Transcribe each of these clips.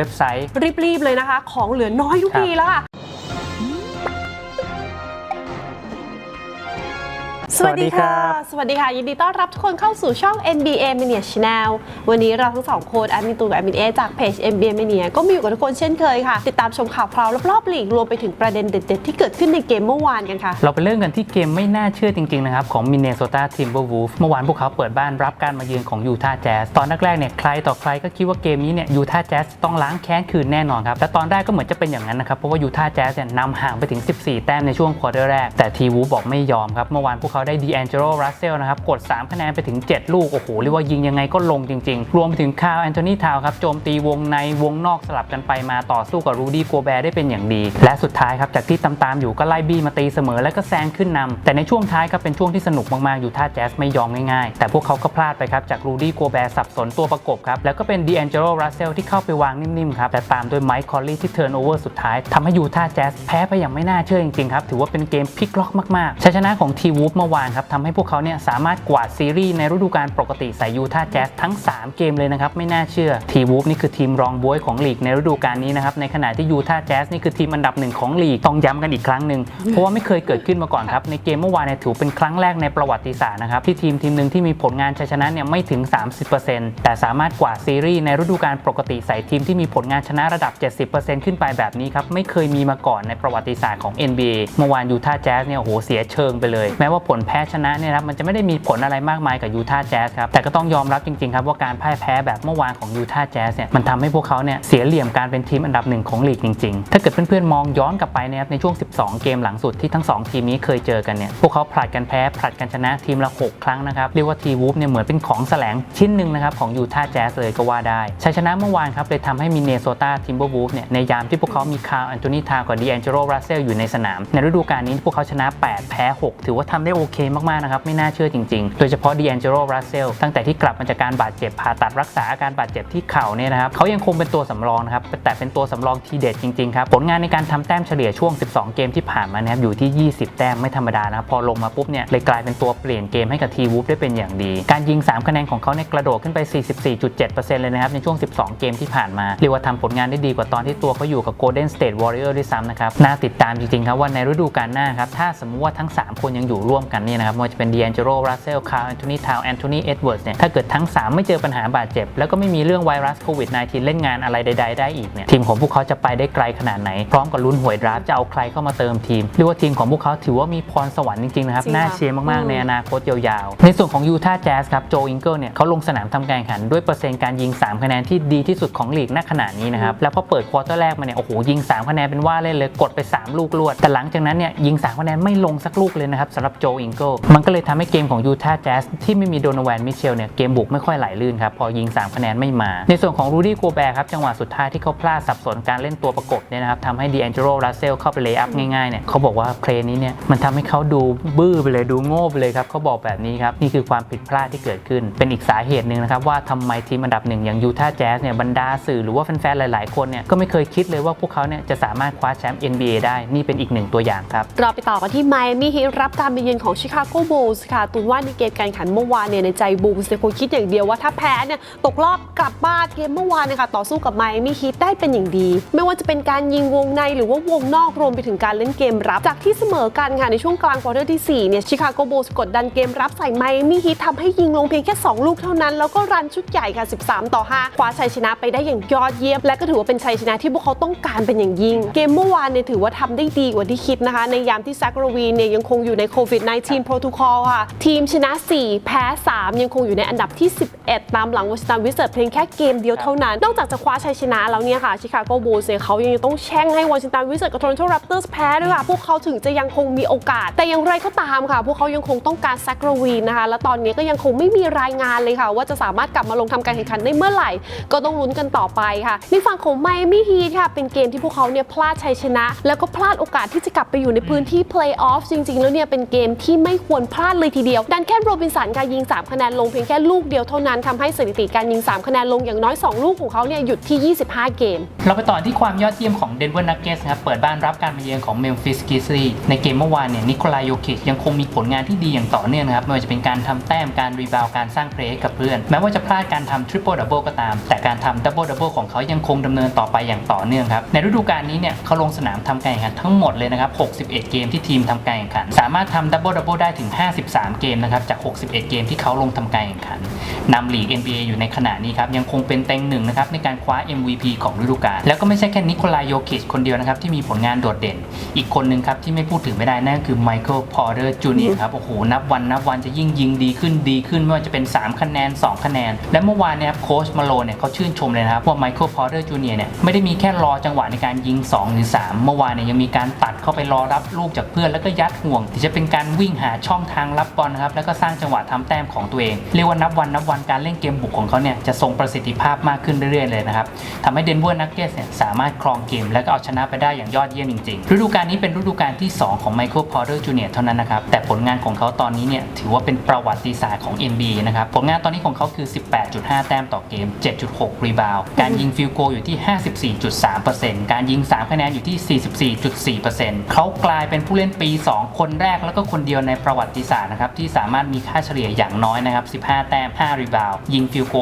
็บไซต์ รีบๆเลยนะคะ ของเหลือน้อยทุกครับทีแล้วค่ะ สวัสดีค่ะ สวัสดีค่ะ ยินดีต้อนรับทุกคนเข้าสู่ช่อง NBA Mania Channel วันนี้เราทั้งสองคนแอดมินตูนกับแอดมินเอจากเพจ NBA Mania ก็มีอยู่กับทุกคนเช่นเคยค่ะ ติดตามชมข่าวคราวรอบๆลีกรวมไปถึงประเด็นเด็ดๆ ที่เกิดขึ้นในเกมเมื่อวานกันค่ะ เราไปเริ่มกันที่เกมไม่น่าเชื่อจริง ๆ นะครับ ของ Minnesota Timberwolves เมื่อวานพวกเขาเปิดบ้านรับการมาเยือนของ Utah Jazz ตอนแรกๆเนี่ยใครต่อใครก็คิดว่าเกมนี้เนี่ย Utah Jazz ต้องล้างแค้นคืนแน่นอนครับและตอนแรกก็เหมือนจะเป็นอย่างนั้นนะครับเพราะว่า Utah Jazz เนี่ยนำห่างไปถึง 14 แต้มในช่วงควอเตอร์แรกแต่ทีวูบอกไม่ยอมครับเมื่อวานพวกเขาได้ D'Angelo Russell นะครับกด 3 คะแนนไปถึง 7 ลูก โอ้โหเรียกว่ายิงยังไงก็ลงจริง ๆ รวมไปถึงคาร์แอนโทนีทาวครับโจมตีวงในวงนอกสลับกันไปมาต่อสู้กับรูดี้โกแบร์ได้เป็นอย่างดี และสุดท้ายครับจากที่ตามๆอยู่ก็ไล่บี้มาตีเสมอและก็แซงขึ้นนำแต่ในช่วงท้ายครับเป็นช่วงที่สนุกมากๆอยู่ท่าแจ๊สไม่ยอมง่ายๆ แต่พวกเขาก็พลาดไปครับจากรูดี้โกแบร์สับสนตัวประกบครับแล้วก็เป็นดีแองเจโ o รัสเซลที่เข้าไปวางนิ่มๆครับแต่ตามด้วยไมค์คอลลี่ที่เทิร์นโอเวอร์สุดท้ายทำให้ยูท่าแจ๊สแพ้ไปอย่างไม่น่าเชื่อจริงๆครับถือว่าเป็นเกมพลิกล็อกมากๆชัยชนะของทีวูฟเมื่อวานครับทำให้พวกเขาเนี่ยสามารถกวาดซีรีส์ในฤดูกาลปกติใส่ยูท่าแจ๊สทั้ง 3 เกมเลยนะครับ ไม่น่าเชื่อทีวูฟนี่คือทีมรองบวยของลีกในฤดูกาลนี้นะครับ ในขณะที่ยูท่าแจ๊สนี่คือทีมอันดับหนึ่งของลีก ต้องย้ำกันอีกครั้งหนึ่งเพราะว่าไม่เคยเกิดขึ้นมาก่อนครับในเกมเมื่อวานเนี่ยถือเป็นครั้งแรกในประวัติศาสตร์นะครับที่ทีมทีมหนึ่งที่มีผลงานชัยชนะเนี่ยไม่ถึง 30%แต่สามารถกวาดซีรีส์ในฤดูกาลปกติใส่ทีมที่มีผลงานชนะระดับ 70%ขึ้นไปแบบนี้ครับไม่เคยมีมาก่อนในประวัติศาสตร์ของ NBA เมื่อวานยูท่าแจ๊สเนี่ยโอ้โหเสียเชิงไปเลย แม้ว่าผลแพ้ชนะเนี่ยนะครับมันจะไม่ได้มีผลอะไรมากมายกับยูท่าแจ๊สครับแต่ก็ต้องยอมรับจริงๆครับว่าการพ่ายแพ้แบบเมื่อวานของยูท่าแจ๊สเนี่ยมันทำให้พวกเขาเนี่ยเสียเหลี่ยมการเป็นทีมอันดับหนึ่งของลีกจริงๆ ถ้าเกิดเพื่อนๆมองย้อนกลับไปนะครับในช่วง 12 เกมหลังสุดที่ทั้งสองทีมนี้เคยเจอกันเนี่ยพวกเขาผลัดกันแพ้ผลัดกันชนะทีมละ 6 ครั้งนะครับเรียกว่าทีวูฟเนี่ยเหมือนเป็นของแสลงชิ้นหนึ่งนะครับของยูท่าแจ๊สเลยก็ว่าได้ชัยชนะเมื่อวานครับเลยทำให้มินเนโซตาทิมเบอร์วูฟเนี่ยในยามที่พวกเขามีคาร์ลแอนโทนีทาวกับดีแองเจโรรัสเซลอยู่ในสนาม ในฤดูกาลนี้พวกเขาชนะ 8 แพ้ 6 ถือว่าทำได้โอโอเคมากๆนะครับ ไม่น่าเชื่อจริงๆ โดยเฉพาะดีแองเจโรรัสเซลตั้งแต่ที่กลับมาจากการบาดเจ็บผ่าตัดรักษาอาการบาดเจ็บที่เข่าเนี่ยนะครับเขายังคงเป็นตัวสำรองนะครับแต่เป็นตัวสำรองทีเด็ดจริงๆครับผลงานในการทำแต้มเฉลี่ยช่วง 12 เกมที่ผ่านมานะครับอยู่ที่ 20 แต้มไม่ธรรมดานะครับพอลงมาปุ๊บเนี่ยเลยกลายเป็นตัวเปลี่ยนเกมให้กับทีวูฟได้เป็นอย่างดี การยิง 3 คะแนนของเขาเนี่ยกระโดดขึ้นไป 44.7%เลยนะครับในช่วง 12 เกมที่ผ่านมาเรียกว่าทำผลงานได้ดีกว่าตอนที่ตัวเขาอยู่กับ Golden State Warrior ด้วยซ้ำนะครับน่าติดตามจริงๆครับว่าในฤดูกาลหน้าครับถ้าสมมติว่าทั้ง 3 คนยังอยู่ร่วมกันเนี่ยนะครับไม่ว่าจะเป็น D'Angelo Russell Carl Anthony Towns Anthony Edwards เนี่ยถ้าเกิดทั้ง 3 ไม่เจอปัญหาบาดเจ็บ แล้วก็ไม่มีเรื่องไวรัสโควิด -19 เล่นงานอะไรใด ๆ ได้อีกเนี่ยทีมของพวกเขาจะไปได้ไกลขนาดไหน พร้อมกับลุ้นหวยดราฟต์จะเอาใครเข้ามาเติมทีมเรียกว่าทีมของพวกเขาถือว่ามีพรสวรรค์จริงๆนะครับจริงค่ะน่าเชียร์มากอืๆมในอนาคตยาวๆในส่วนของยูท่าแจ๊สครับโจอิงเกิลเนี่ยเขาลงสนามทำการแข่งขันด้วยเปอร์เซ็นต์การยิง 3 คะแนนที่ดีที่สุดของลีกณขณะนี้นะครับแล้วพอเปิดควอเตอร์แรกมาเนี่ยโอ้โหยิง 3 คะแนนเป็นว่าเล่นเลยกดไป 3 ลูกรวดแต่หลังจากนั้นเนี่ยยิง3คะแนนไม่ลงสักลูกเลยนะครับสำหรับโจอิงเกิลมันก็เลยทำให้เกมของยูท่าแจ๊สที่ไม่มีโดนแวนมิเชลเนี่ยเกมบุกไม่ค่อยไหลลื่นครับพอยิง 3 คะแนนไม่มา ในส่วนของรูดี้โกแบร์ครับจังหวะสุดท้ายที่เขาพลาดสับสนการเล่นตัวประกบเนี่ยนะครับทำให้ดีแองเจโรรัสเซลเข้าไปเลย์อัพง่ายๆเนี่ยเขาบอกว่าเพลย์นี้เนี่ยมันทำให้เขาดูบื้อไปเลยดูโง่ไปเลยครับเขาบอกแบบนี้ครับนี่คือความผิดพลาดที่เกิดขึ้น เป็นอีกสาเหตุหนึ่งนะครับว่าทำไมทีมอันดับหนึ่งอย่างยูท่าแจ๊สเนี่ยบรรดาสื่อหรือว่าแฟนๆหลาย ๆคนเนี่ยก็ไม่เคยคิดเลยว่าพวกเขาเนี่ยจะสามารถคว้าแชมป์ NBA ได้นี่เป็นอีกหนึ่งตัวอย่างครับเราไปต่อกันที่ไมอามี่ฮีรับการไปเยือนของชิคาโกบูลส์ค่ะตุนว่าในเกมการแข่งขันเมื่อวานเนี่ยในใจบูลส์เนี่ยคงคิดอย่างเดียวว่าถ้าแพ้เนี่ยตกรอบกลับบ้านเกมเมื่อวานนี่ยค่ะต่อสู้กับไมอามี่ฮีได้เป็นอย่างดี ไม่ว่าจะเป็นการยิงวงในหรือว่าวงนอกรวมไปถึงการเล่นเกมรับ จากที่เสมอกันค่ะในช่วงกลางควอเตอร์ที่4เนี่ยชิคาโกบูลส์กดดันเกมรับใส่ไมอามี่ฮีทำให้ยิงลงเพียงแค่ 2 ลูกเท่านั้น แล้วก็รันชุดใหญ่ค่ะ 13 ต่อ 5 คว้าชัยชนะไปได้อย่างยอดเยี่ยม และก็ถือว่าเป็นชัยชนะที่พวกเขาต้องการเป็นอย่างยิ่ง เกมเมื่อวานเนี่ยถือว่าทำได้ดีกว่าที่คิดนะคะ ในยามที่แซกโรวีเนี่ยยังคงอยู่ในโควิดทีมโปรโตคอลค่ะ ทีมชนะ 4 แพ้ 3 ยังคงอยู่ในอันดับที่ 11 ตามหลังวอชิงตันวิสเซอร์เพียงแค่เกมเดียวเท่านั้น นอกจากจะคว้าชัยชนะแล้วเนี่ยค่ะชิคาโกบูลส์เนี่ยเขายังต้องแช่งให้วอชิงตันวิสเซอร์กับ Toronto Raptors แพ้ด้วยค่ะพวกเขาถึงจะยังคงมีโอกาส แต่อย่างไรก็ตามค่ะ พวกเขายังคงต้องการแซกโรวีนนะคะ และตอนนี้ก็ยังคงไม่มีรายงานเลยค่ะ ว่าจะสามารถกลับมาลงทำการแข่งขันได้เมื่อไหร่ ก็ต้องลุ้นกันต่อไปค่ะในฝั่งของไมอามี่ฮีทค่ะ เป็นเกมที่พวกเขาเนี่ยพลาดชัยชนะ แล้วก็พลาดโอกาสที่จะกลับไปอยู่ในพื้นที่เพลย์ออฟจริง ๆ แล้วเนี่ยเป็นเกมที่ไม่ควรพลาดเลยทีเดียว ดันแคนโรบินสันการยิง 3 คะแนนลงเพียงแค่ลูกเดียวเท่านั้นทำให้สถิติการยิง 3 คะแนนลงอย่างน้อย 2 ลูกของเขาเนี่ยหยุดที่ 25 เกม เราไปต่อที่ความยอดเยี่ยมของ Denver Nuggets นะครับเปิดบ้านรับการมาเยือนของ Memphis Grizzlies ในเกมเมื่อวานเนี่ยนิโคลายโยคิชยังคงมีผลงานที่ดีอย่างต่อเนื่องนะครับไม่ว่าจะเป็นการทำแต้มการรีบาวการสร้างเพลย์กับเพื่อน แม้ว่าจะพลาดการทำ Triple Double ก็ตาม แต่การทำ Double Double ของเขายังคงดำเนินต่อไปอย่างต่อเนื่องครับในฤดูกาลนี้เนี่ยเขาลงสนามทำการแข่งขันทั้งหมดเลยนะครับ 61 เกมที่ทีมทำการแข่งขัน สามารถทำ Double ได้ถึง 53 เกมนะครับจาก 61 เกมที่เขาลงทำการแข่งขันนำลีก NBA อยู่ในขณะนี้ครับยังคงเป็นเต็งหนึ่งนะครับในการคว้า MVP ของฤดูกาลแล้วก็ไม่ใช่แค่นิโคลายโยคิชคนเดียวนะครับที่มีผลงานโดดเด่น อีกคนหนึ่งครับที่ไม่พูดถึงไม่ได้นั่นก็คือไมเคิลพอร์เตอร์จูเนียร์ครับโอ้โหนับวันนับวันจะยิ่งยิงดีขึ้นดีขึ้นไม่ว่าจะเป็น 3 คะแนน 2 คะแนน และเมื่อวานเนี่ยครับโค้ชมาโลเนี่ยเขาชื่นชมเลยนะครับว่าไมเคิลพอร์เตอร์จูเนียร์เนี่ยไม่ได้มีแค่รอจังหวะในการยิง2หรือ3เมื่อวานเนี่ยยังมีการตัดเข้าไปรอรับลูกจากเพื่อนแล้วก็ยัดห่วงที่จะเป็นการวิ่งหาช่องทางรับบอลนะครับแล้วก็สร้างจังหวะทำแต้มของตัวเองเรียกว่านับวันนับวันการเล่นเกมบุกของเขาเนี่ยจะทรงประสิทธิภาพมากขึ้นเรื่อยๆเลยนะครับทำให้เดนเวอร์นักเก็ตเนี่ยสามารถครองเกม และก็เอาชนะไปได้อย่างยอดเยี่ยมจริงๆฤดูกาลนี้เป็นฤดูกาลที่ 2 ของไมเคิลพอร์เตอร์จูเนียร์เท่านั้นนะครับแต่ผลงานของเขาตอนนี้เนี่ยถือว่าเป็นประวัติศาสตร์ของ NBA นะครับผลงานตอนนี้ของเขาคือ 18.5 แต้มต่อเกม 7.6 รีบาวด์การยิงฟิลโกอยู่ที่ 54.3%การยิง3คะแนนอยู่ที่ 44.4%เขากลายเป็นผู้เล่นปี 2 คนแรกแล้วก็คนเดียวในประวัติศาสตร์นะครับที่สามารถมีค่าเฉลี่ยอย่างน้อยนะครับ 15 แต้ม 5 รีบาวด์ยิงฟิลโก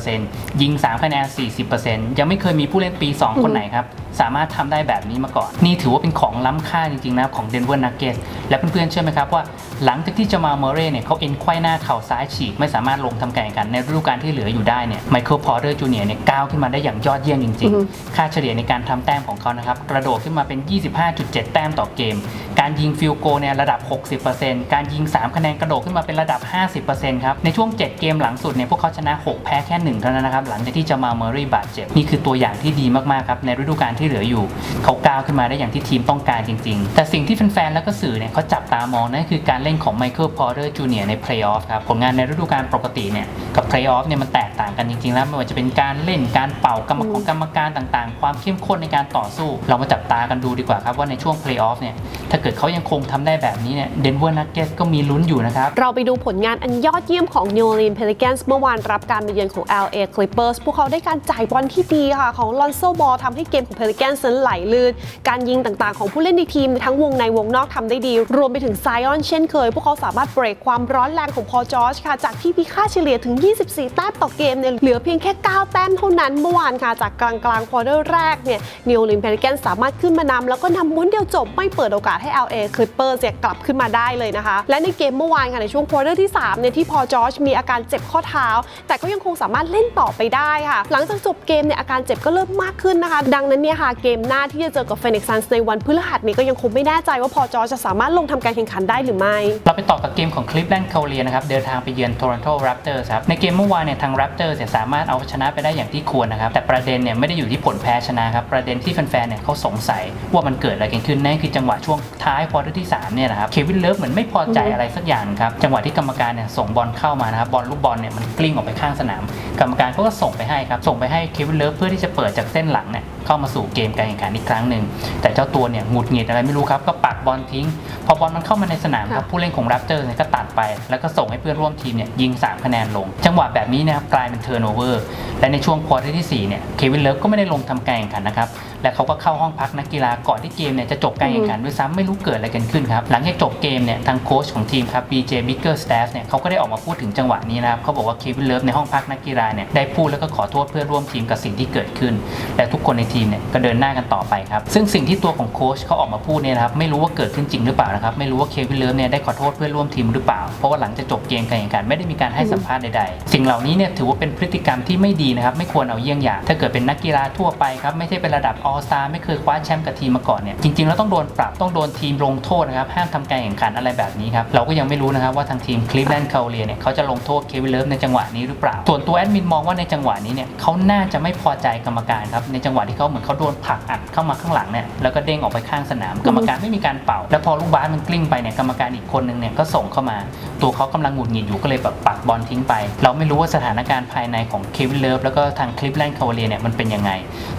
50%ยิง 3 คะแนน 40%ยังไม่เคยมีผู้เล่นปี 2 คนไหนครับ สามารถทำได้แบบนี้มาก่อน นี่ถือว่าเป็นของล้ำค่าจริงๆนะครับของเดนเวอร์นักเก็ตและเพื่อนๆเชื่อไหมครับว่า หลังจากที่จะมาเมเรเนี่ยเขาเอ็นไขว้หน้าเข่าซ้ายฉีกไม่สามารถลงทำการแข่งขันในฤดูกาลที่เหลืออยู่ได้เนี่ยไมเคิลพอร์เตอร์จูเนียร์เนี่ยก้าวขึ้นมาได้อย่างยอดเยี่ยมจริง ๆ ค่าเฉลี่ยในการทำแต้มของเขานะครับกระโดดขึ้นมาเป็น 25.7 แต้มต่อเกม การยิงฟิลโกเนี่ยระดับ 60%การยิง 3 คะแนนกระโดดขึ้นมาเป็นระดับ 50%ครับในช่วง 7 เกมหลังสุดเนี่ยพวกเขาชนะ 6 แพ้แค่ 1 เท่านั้นนะครับหลังจากที่จะมาเมอรี่บาดเจ็บนี่คือตัวอย่างที่ดีมากๆครับในฤดูกาลที่เหลืออยู่เขาก้าวขึ้นมาได้อย่างที่ทีมต้องการจริง ๆ แต่สิ่งที่แฟนๆแล้วก็สื่อเนี่ยเขาจับตามองนั่นคือการเล่นของไมเคิลพอร์เตอร์จูเนียร์ในเพลย์ออฟครับผลงานในฤดูกาลปกติเนี่ยกับเพลย์ออฟเนี่ยมันแตกต่างกันจริงๆ แล้วไม่ว่าจะเป็นการเล่นการเป่ากรรมของกรรมการต่างๆ ความเข้มข้นในการต่อสู้ เรามาจับตากันดูดีกว่าครับว่าในช่วงเพลย์ออฟเนี่ยถ้าเกิดเขายังคงทำได้แบบนี้เนี่ยเดนเวอร์นักเก็ตก็มีลุ้นอยู่นะครับ เราไปดูผลงานอันยอดเยี่ยมของ New Orleans Pelicans เมื่อวานรับการมาเยือนของ LA Clippers พวกเขาได้การจ่ายบอลที่ดีค่ะของ Lonzo Ball ทำให้เกมของ Pelicans นั้นไหลลื่นการยิงต่างๆ ของผู้เล่นในทีมทั้งวงในวงนอกทำได้ดี รวมไปถึงไซออนเช่นเคย พวกเขาสามารถเบรกความร้อนแรงของพอจอร์จค่ะ จากที่มีค่าเฉลี่ยถึง 24 แต้มต่อเกมเนี่ยเหลือเพียงแค่ 9 แต้มเท่านั้นเมื่อวานค่ะ จากกลางกลางควอเตอร์แรกเนี่ย New Orleans Pelicans สามารถขึ้นมานำแล้วก็นำม้วนเดียวจบไม่เปิดโอกาสให้ LA Clippers เนี่ยกลับขึ้นมาได้เลยนะคะ และในเกมเมื่อวานค่ะในช่วงควอเตอร์ที่3เนี่ยที่พอจอร์จมีอาการเจ็บข้อเท้า แต่ก็ยังคงสามารถเล่นต่อไปได้ค่ะ หลังจากจบเกมเนี่ยอาการเจ็บก็เริ่มมากขึ้นนะคะ ดังนั้นเนี่ยค่ะเกมหน้าที่จะเจอกับ Phoenix Suns ในวันพฤหัสนี้ก็ยังคงไม่แน่ใจว่าพอจอร์จจะสามารถลงทำการแข่งขันได้หรือไม่เราไปต่อกับเกมของ Cleveland Cavaliers นะครับ เดินทางไปเยือน Toronto Raptors ครับ ในเกมเมื่อวานเนี่ยทาง Raptors เนี่ยสามารถเอาชนะไปได้อย่างที่ควรนะครับ แต่ประเด็นเนี่ยไม่ได้อยู่ที่ผลแพ้ชนะครับ ประเด็นที่แฟนๆเนี่ยเขาสงสัยว่ามันเกิดอะไรกันขึ้นนั่นคือจังหวะช่วงท้ายควอเตอร์ที่3เนี่ยนะครับ เควินเลิฟเหมือนไม่พอใจอะไรสักอย่างครับ จังหวะที่กรรมการเนี่ยส่งบอลเข้ามานะครับ บอลลูกบอลเนี่ยมันกลิ้งออกไปข้างสนาม กรรมการเขาก็ส่งไปให้ครับ ส่งไปให้เควินเลิฟเพื่อที่จะเปิดจากเส้นหลังเนี่ยเข้ามาสู่เกมการแข่งขันอีกครั้งหนึ่งแต่เจ้าตัวเนี่ยหงุดหงิดอะไรไม่รู้ครับก็ปักบอลทิ้ง พอบอลมันเข้ามาในสนามครับผู้เล่นของแรปเจอร์เนี่ยก็ตัดไป แล้วก็ส่งให้เพื่อนร่วมทีมเนี่ยยิง 3 คะแนนลง จังหวะแบบนี้นะครับกลายเป็นเทอร์โนเวอร์และในช่วงควอเตอร์ที่4เนี่ยเควินเลิฟก็ไม่ได้ลงทำการแข่งขันนะครับ และเขาก็เข้าห้องพักนักกีฬาก่อนที่เกมเนี่ยจะจบการแข่งขันด้วยซ้ำไม่รู้เกิดอะไรกันขึ้นครับหลังจากจบเกมเนี่ยทางโค้ชของทีมครับ BJ Bickerstaff เนี่ยเขาก็ได้ออกมาพูดถึงจังหวะนี้นะครับเขาบอกว่าเควินเลิฟในห้องพักนักกีฬาเนี่ยได้พูดแล้วก็ขอโทษเพื่อนร่วมทีมกับสิ่งที่เกิดขึ้น และทุกคนในทีมเนี่ยก็เดินหน้ากันต่อไปครับซึ่งสิ่งที่ตัวของโค้ชเขาออกมาพูดเนี่ยนะครับไม่รู้ว่าเกิดขึ้นจริงหรือเปล่านะครับไม่รู้ว่าเควินเลิฟเนี่ยได้ขอโทษเพื่อนร่วมทีมหรือเปล่า เพราะว่าหลังจากจบเกมการแข่งขันไม่ได้มีการให้สัมภาษณ์ใดๆ สิ่งเหล่านี้เนี่ยถือว่าเป็นพฤติกรรมที่ไม่ดีนะครับไม่ควรเอาเยี่ยงอย่าง ถ้าเกิดเป็นนักกีฬาทั่วไปครับไม่ใช่เป็นระดับ All All Star ไม่เคยคว้าแชมป์กับทีมมาก่อนเนี่ยจริงๆแล้วต้องโดนปรับต้องโดนทีมลงโทษนะครับห้ามทำการแข่งขันอะไรแบบนี้ครับเราก็ยังไม่รู้นะครับว่าทางทีม Cleveland Cavaliers เนี่ยเขาจะลงโทษเควินเลิฟในจังหวะนี้หรือเปล่า ส่วนตัวแอดมินมองว่าในจังหวะนี้เนี่ยเขาน่าจะไม่พอใจกรรมการครับในจังหวะที่เขาเหมือนเขาโดนผลักอัดเข้ามาข้างหลังเนี่ยแล้วก็เด้งออกไปข้างสนามกรรมการไม่มีการเป่า แล้วพอลูกบาสมันกลิ้งไปเนี่ยกรรมการอีกคนนึงเนี่ยก็ส่งเข้ามา ตัวเขากำลังหงุดหงิดอยู่ก็เลยแบบปักบอลทิ้งไป เราไม่รู้ว่าสถานการณ์ภายในของเควินเลิฟแล้วก็ทางคลิปแลนด์คาเลียเนี่ยมันเป็นยังไง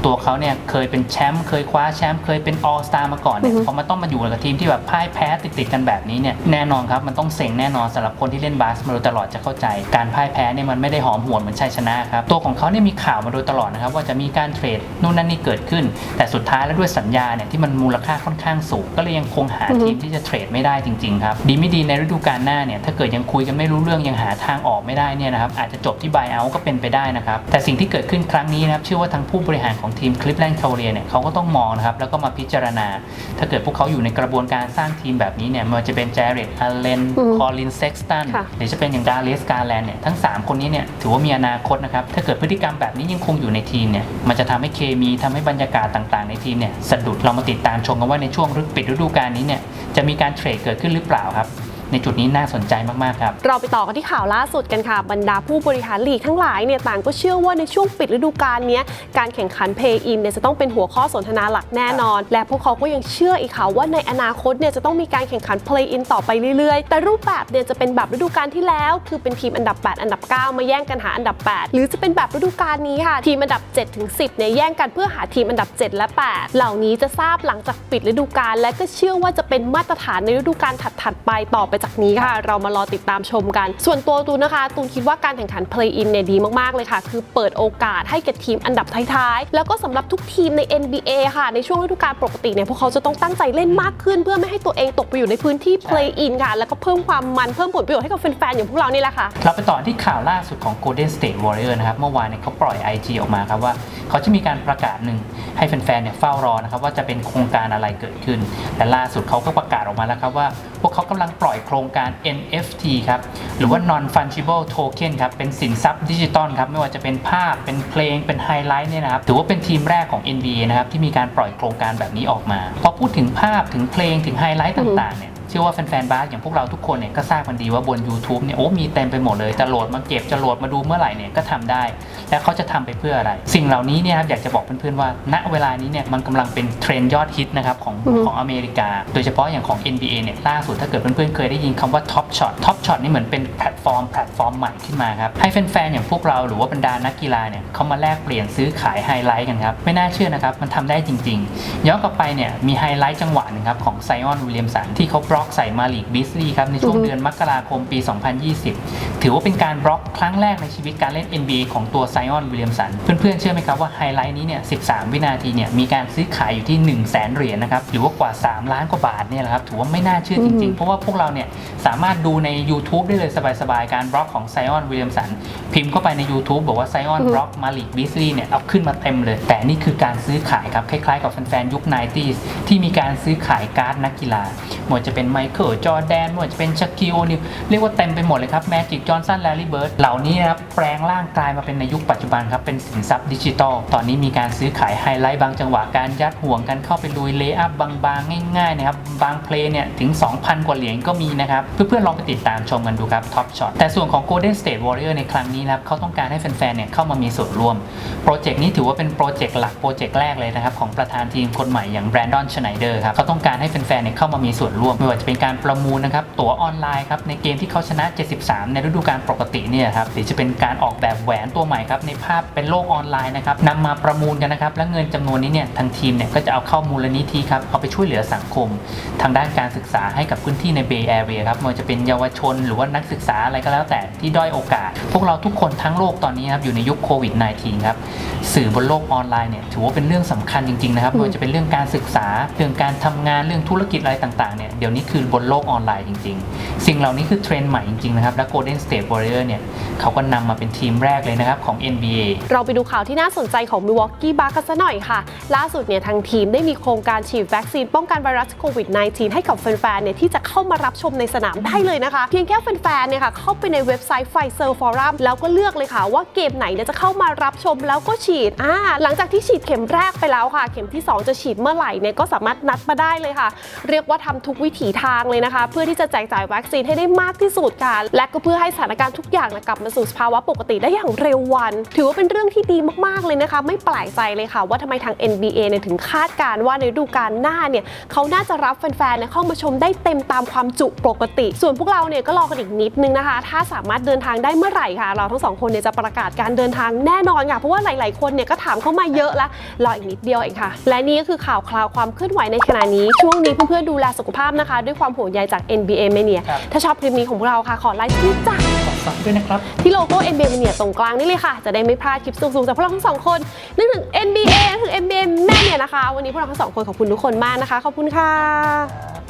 ตัวเขาเนี่ยเคยเป็นแชมป์เคยคว้าแชมป์เคยเป็นออสตามาก่อนเนี่ยอือฮึพอมาต้องมาอยู่กับทีมที่แบบพ่ายแพ้ติดๆกันแบบนี้เนี่ยแน่นอนครับมันต้องเซ็งแน่นอนสำหรับคนที่เล่นบาสมาโดยตลอดจะเข้าใจการพ่ายแพ้เนี่ยมันไม่ได้หอมหวนเหมือนชัยชนะครับตัวของเขาเนี่ยมีข่าวมาโดยตลอดนะครับว่าจะมีการเทรดนู่นนั่นนี่เกิดขึ้น แต่สุดท้ายแล้วด้วยสัญญาเนี่ยที่มันมูลค่าค่อนข้างสูง ก็เลยยังคงหาอือฮึทีมที่จะเทรดไม่ได้จริงๆครับดีไม่ดีในฤดูกาลหน้าเนี่ยถ้าเกิดยังคุยกันไม่รู้เรื่องยังหาทางออกไม่ได้เนี่ยนะครับอาจจะจบที่บายเอาก็เป็นไปได้นะครับแต่สิ่งที่เกิดขึ้นครั้งนี้นะครับเชื่อว่าทางผู้บริหารของทีมคลิปแลนด์คาวเลียเนี่ยเขาก็ต้องมองนะครับแล้วก็มาพิจารณา ถ้าเกิดพวกเขาอยู่ในกระบวนการสร้างทีมแบบนี้เนี่ยไมันจะเป็นแจเรตอัลเลนอืมคอลินเซ็กสตันค่ะหรือจะเป็นอย่างดาริสการแลนเนี่ยทั้ง 3 คนนี้เนี่ยถือว่ามีอนาคตนะครับถ้าเกิดพฤติกรรมแบบนี้ยังคงอยู่ในทีมเนี่ยมันจะทำให้เคมีทำให้บรรยากาศต่างๆ ในทีมเนี่ยสะดุดเรามาติดตามชมกันว่าในช่วงฤดูปิดฤดูกาลนี้เนี่ยจะมีการเทรดเกิดขึ้นหรือเปล่าครับ ในจุดนี้น่าสนใจมากๆครับ เราไปต่อกันที่ข่าวล่าสุดกันค่ะ บรรดาผู้บริหารลีกทั้งหลายเนี่ยต่างก็เชื่อว่าในช่วงปิดฤดูกาลนี้การแข่งขันเพย์อินเนี่ยจะต้องเป็นหัวข้อสนทนาหลักแน่นอน และพวกเขาก็ยังเชื่ออีกค่ะว่าในอนาคตเนี่ยจะต้องมีการแข่งขันเพลย์อินต่อไปเรื่อยๆ แต่รูปแบบเนี่ยจะเป็นแบบฤดูกาลที่แล้ว คือเป็นทีมอันดับ 8 อันดับ 9 มาแย่งกันหาอันดับ 8 หรือจะเป็นแบบฤดูกาลนี้ค่ะทีมอันดับ7ถึง10เนี่ยแย่งกันเพื่อหาทีมอันดับ 7 และ 8 เหล่านี้จะทราบหลังจากปิดฤดูกาลและก็เชื่อว่าจะเป็นมาตรฐานในฤดูกาลถัดๆไปต่อไปจากนี้ค่ะ เรามารอติดตามชมกัน ส่วนตัวตูนนะคะ ตูนคิดว่าการแข่งขัน Play In เนี่ยดีมากๆเลยค่ะ คือเปิดโอกาสให้กับทีมอันดับท้ายๆ แล้วก็สำหรับทุกทีมใน NBA ค่ะ ในช่วงฤดูกาลปกติเนี่ยพวกเขาจะต้องตั้งใจเล่นมากขึ้น เพื่อไม่ให้ตัวเองตกไปอยู่ในพื้นที่ Play In ค่ะ แล้วก็เพิ่มความมันเพิ่มผลประโยชน์ให้กับแฟนๆอย่างพวกเรานี่แหละค่ะเราไปต่อที่ข่าวล่าสุดของ Golden State Warrior นะครับเมื่อวานเนี่ยเขาปล่อย IG ออกมาครับว่าเขาจะมีการประกาศหนึ่งให้แฟนๆเนี่ยเฝ้ารอนะครับว่าจะเป็นโครงการอะไรเกิดขึ้นและล่าสุดเขาก็ประกาศออกมาแล้วครับว่าพวกเขากำลังปล่อยโครงการ NFT ครับ หรือว่า non fungible token ครับ เป็นสินทรัพย์ดิจิตอลครับ ไม่ว่าจะเป็นภาพ เป็นเพลง เป็นไฮไลท์เนี่ยนะครับ ถือว่าเป็นทีมแรกของ NBA นะครับ ที่มีการปล่อยโครงการแบบนี้ออกมา พอพูดถึงภาพ ถึงเพลง ถึงไฮไลท์ต่างๆเนี่ย ชื่อว่าแฟนๆบาสอย่างพวกเราทุกคนเนี่ยก็ทราบกันดีว่าบน YouTube เนี่ยโอ้มีเต็มไปหมดเลยจะโหลดมาเก็บจะโหลดมาดูเมื่อไหร่เนี่ยก็ทำได้ แล้วเขาจะทำไปเพื่ออะไร สิ่งเหล่านี้เนี่ยครับอยากจะบอกเพื่อนๆว่า ณเวลานี้เนี่ยมันกำลังเป็นเทรนด์ยอดฮิตนะครับของอือฮึของอเมริกา โดยเฉพาะอย่างของ NBA เนี่ยล่าสุดถ้าเกิดเพื่อนๆเคยได้ยินคำว่า Top Shot Top Shot นี่เหมือนเป็นแพลตฟอร์มแพลตฟอร์มใหม่ขึ้นมาครับให้แฟนๆอย่างพวกเราหรือว่าบรรดานักกีฬาเนี่ยเขามาแลกเปลี่ยนซื้อขายไฮไลท์กันครับไม่น่าเชื่อนะครับมันทำได้จริงๆย้อนกลับไปเนี่ยมีไฮไลท์จังหวะหนึ่งครับของไซออนวิลเลียมสันที่เขาบล็อกใส่มาลีกบิสลีย์ครับในช่วงอือฮึเดือนมกราคมปี 2020 ถือว่าเป็นการบล็อกครั้งแรกในชีวิตการเล่น NBA ของตัวไซออนวิลเลียมสันเพื่อนๆเชื่อไหมครับว่าไฮไลท์นี้เนี่ย 13 วินาทีเนี่ยมีการซื้อขายอยู่ที่ 1 0 0 0 0แสนเหรียญนะครับหรือว่ากว่า 3 ล้านกว่าบาทเนี่ยแหละครับถือว่าไม่น่าเชื่อจริงๆ เพราะว่าพวกเราเนี่ยสามารถดูใน YouTube ได้เลยสบายๆ การบล็อกของไซออนวิลเลียมสันพิมพ์เข้าไปใน YouTube บอกว่าไซออนอือฮึบล็อกมาลีกบิสลีย์เนี่ยเอาขึ้นมาเต็มเลย แต่นี่คือการซื้อขายครับคล้ายๆ กับแฟนๆยุค 90s ที่มีการซื้อขายการ์ดนักกีฬาไม่ว่าจะเป็นไมเคิลจอร์แดนไม่ว่าจะเป็นชักกิโอนิวเรียกว่าเต็มไปหมดเลยครับแมจิกจอห์นสันแลรี่เบิร์ดเหล่านี้นะครับแปลงร่างกลายมาเป็นในยุคปัจจุบันครับเป็นสินทรัพย์ดิจิตอลตอนนี้มีการซื้อขายไฮไลท์บางจังหวะการยัดห่วงกันเข้าไปลุยเลย์อัพบางๆง่ายๆนะครับบางเพลย์เนี่ยถึง 2,000 กว่าเหรียญก็มีนะครับเพื่อนๆลองไปติดตามชมกันดูครับท็อปช็อตแต่ส่วนของ Golden State Warrior ในครั้งนี้นะครับเขาต้องการให้แฟนๆเนี่ยเข้ามามีส่วนร่วมโปรเจกต์นี้ถือว่าเป็นโปรเจกต์หลักโปรเจกต์แรกเลยนะครับของประธานทีมคนใหม่อย่างแบรนดอนชไนเดอร์ครับเขาต้องการให้แฟนๆเนี่ยเข้ามามีส่วนร่วมไม่ว่าจะเป็นการประมูลนะครับตั๋วออนไลน์ครับในเกมที่เขาชนะ 73 ในฤดูกาลปกติเนี่ยครับหรือจะเป็นการออกแบบแหวนตัวใหม่ครับในภาพเป็นโลกออนไลน์นะครับนำมาประมูลกันนะครับและเงินจำนวนนี้เนี่ยทางทีมเนี่ยก็จะเอาเข้ามูลนิธิครับเอาไปช่วยเหลือสังคม ทางด้านการศึกษาให้กับพื้นที่ในเบย์แอเรียครับไม่ว่าจะเป็นเยาวชน หรือว่านักศึกษาอะไรก็แล้วแต่ที่ด้อยโอกาส พวกเราทุกคนทั้งโลกตอนนี้ครับอยู่ในยุคโควิด -19 ครับสื่อบนโลกออนไลน์เนี่ยถือว่าเป็นเรื่องสำคัญจริงๆนะครับไม่ว่าจะเป็นเรื่องการศึกษาเรื่องการทำงานเรื่องธุรกิจอะไรต่างๆเนี่ยเดี๋ยวนี้คือบนโลกออนไลน์จริง ๆ สิ่งเหล่านี้คือเทรนด์ใหม่จริง ๆ นะครับ และ Golden State Warrior เนี่ยเขาก็นำมาเป็นทีมแรกเลยนะครับของ NBA เราไปดูข่าวที่น่าสนใจของ Milwaukee Bucks กันซะหน่อยค่ะ ล่าสุดเนี่ยทางทีมได้มีโครงการฉีดวัคซีนป้องกันไวรัสโควิด -19 ให้กับแฟนๆ เนี่ยที่จะเข้ามารับชมในสนามได้เลยนะคะ เพียงแค่แฟนๆ เนี่ยค่ะเข้าไปในเว็บไซต์ Pfizer Forum แล้วก็เลือกเลยค่ะ ว่าเกมไหนเนี่ยจะเข้ามารับชมแล้วก็ฉีดอ่าหลังจากที่ฉีดเข็มแรกไปแล้วค่ะ เข็มที่ 2 จะฉีดเมื่อไหร่เนี่ยก็สามารถนัดมาได้เลยค่ะ เรียกว่าทำทุกวิถีทางเลยนะคะ เพื่อที่จะแจกจ่ายวัคซีนให้ได้มากที่สุดค่ะและก็เพื่อให้สถานการณ์ทุกอย่างกลับมาสู่สภาวะปกติได้อย่างเร็ววัน ถือว่าเป็นเรื่องที่ดีมากๆเลยนะคะ ไม่แปลกใจเลยค่ะ ว่าทำไมทาง NBA เนี่ยถึงคาดการณ์ว่าในฤดูกาลหน้าเนี่ยเขาน่าจะรับแฟนๆเนี่ยเข้ามาชมได้เต็มตามความจุปกติ ส่วนพวกเราเนี่ยก็รอกันอีกนิดนึงนะคะ ถ้าสามารถเดินทางได้เมื่อไหร่ค่ะ เราทั้งสองคนเนี่ยจะประกาศการเดินทางแน่นอนค่ะเพราะว่าหลาย ๆ คนเนี่ยก็ถามเข้ามาเยอะล้วรออีกนิดเดียวเองค่ะ และนี่ก็คือข่าวคราวความเคลื่อนไหวในขณะนี้ช่วงนี้เพื่อนๆดูแลสุขภาพนะคะด้วยความห่วงใยจาก NBA Mania ครับ ถ้าชอบคลิปนี้ของพวกเราค่ะ ขอไลค์ที่จ้าขอซับด้วยนะครับ ที่โลโก้ NBA Mania ตรงกลางนี่เลยค่ะ จะได้ไม่พลาดคลิปสูงๆจากพวกเราทั้งสองคนนึกถึง NBA นึกถึง NBA แม่เนี่ยนะคะ วันนี้พวกเราทั้งสองคนขอบคุณทุกคนมากนะคะ ขอบคุณค่ะ